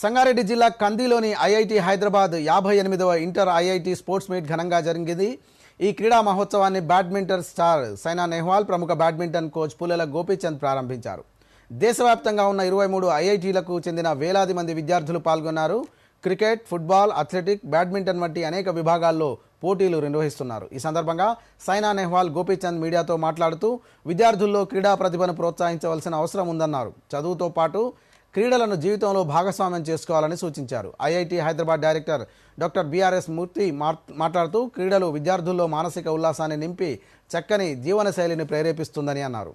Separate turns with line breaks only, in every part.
సంగారెడ్డి జిల్లా కందిలోని ఐఐటి హైదరాబాద్ యాభై ఎనిమిదవ ఇంటర్ ఐఐటి స్పోర్ట్స్ మీట్ ఘనంగా జరిగింది. ఈ క్రీడా మహోత్సవాన్ని బ్యాడ్మింటన్ స్టార్ సైనా నెహ్వాల్ ప్రముఖ బ్యాడ్మింటన్ కోచ్ పుల్లెల గోపీచంద్ ప్రారంభించారు. దేశవ్యాప్తంగా ఉన్న ఇరవై మూడు ఐఐటీలకు చెందిన వేలాది మంది విద్యార్థులు పాల్గొన్నారు. క్రికెట్ ఫుట్బాల్ అథ్లెటిక్ బ్యాడ్మింటన్ వంటి అనేక విభాగాల్లో పోటీలు నిర్వహిస్తున్నారు. ఈ సందర్భంగా సైనా నెహ్వాల్ గోపీచంద్ మీడియాతో మాట్లాడుతూ విద్యార్థుల్లో క్రీడా ప్రతిభను ప్రోత్సహించవలసిన అవసరం ఉందన్నారు. చదువుతో పాటు క్రీడలను జీవితంలో భాగస్వామ్యం చేసుకోవాలని సూచించారు. IIT Hyderabad director doctor BRS Murthy మాట్లాడుతూ క్రీడలు విద్యార్థుల్లో మానసిక ఉల్లాసాన్ని నింపి చక్కని జీవనశైలిని ప్రేరేపిస్తుందని అన్నారు.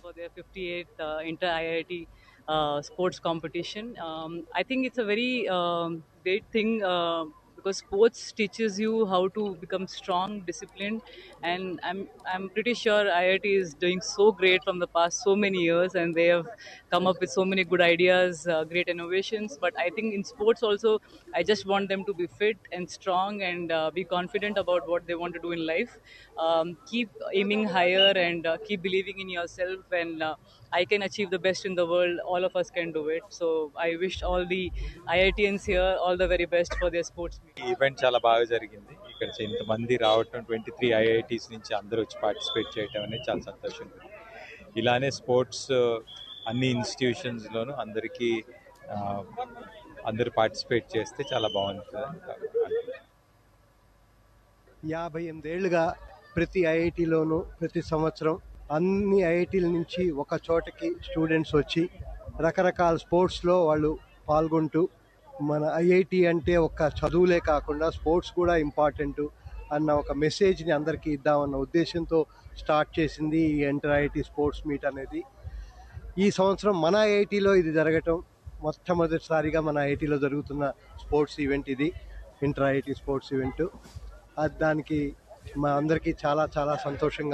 For their 58th uh, Inter IIT uh, sports competition. Um, I think it's a very um, great thing uh, because sports teaches you how to become strong, disciplined, and I'm I'm pretty sure IIT is doing so great from the past so many years, and they have come up with so many good ideas, uh, great innovations. But I think in sports also, I just want them to be fit and strong and uh, be confident about what they want to do in life. Um, keep aiming higher and uh, keep believing in yourself. And uh, I can achieve the best in the world. All of us can do it. So I wish all the IITians here all the very best for their sports meet.
ఈ event చాలా బాగా జరిగింది. ఇక్కడ ఇంతమంది రావటం twenty three IITs నుంచి అందరూ వచ్చి పార్టిసిపేట్ చేయటం అనేది చాలా సంతోషంగా ఉంది ఇలానే స్పోర్ట్స్ అన్ని ఇన్స్టిట్యూషన్స్లోనూ అందరికీ అందరూ పార్టిసిపేట్ చేస్తే చాలా బాగుంటుంది.
యాభై ఎనిమిదేళ్ళుగా ప్రతి ఐఐటిలోనూ ప్రతి సంవత్సరం అన్ని ఐఐటీల నుంచి ఒక చోటకి స్టూడెంట్స్ వచ్చి రకరకాల స్పోర్ట్స్లో వాళ్ళు పాల్గొంటూ మన ఐఐటి అంటే ఒక చదువులే కాకుండా స్పోర్ట్స్ కూడా ఇంపార్టెంట్ అన్న ఒక మెసేజ్ని అందరికీ ఇద్దామన్న ఉద్దేశంతో స్టార్ట్ చేసింది ఈ ఎంటర్ ఐఐటి స్పోర్ట్స్ మీట్ అనేది. ఈ సంవత్సరం మన ఐఐటిలో ఇది జరగటం మొట్టమొదటిసారిగా మన ఐఐటిలో జరుగుతున్న స్పోర్ట్స్ ఈవెంట్ ఇది ఇంటర్ ఐఐటి స్పోర్ట్స్ ఈవెంట్. అది దానికి మా అందరికీ చాలా చాలా సంతోషంగా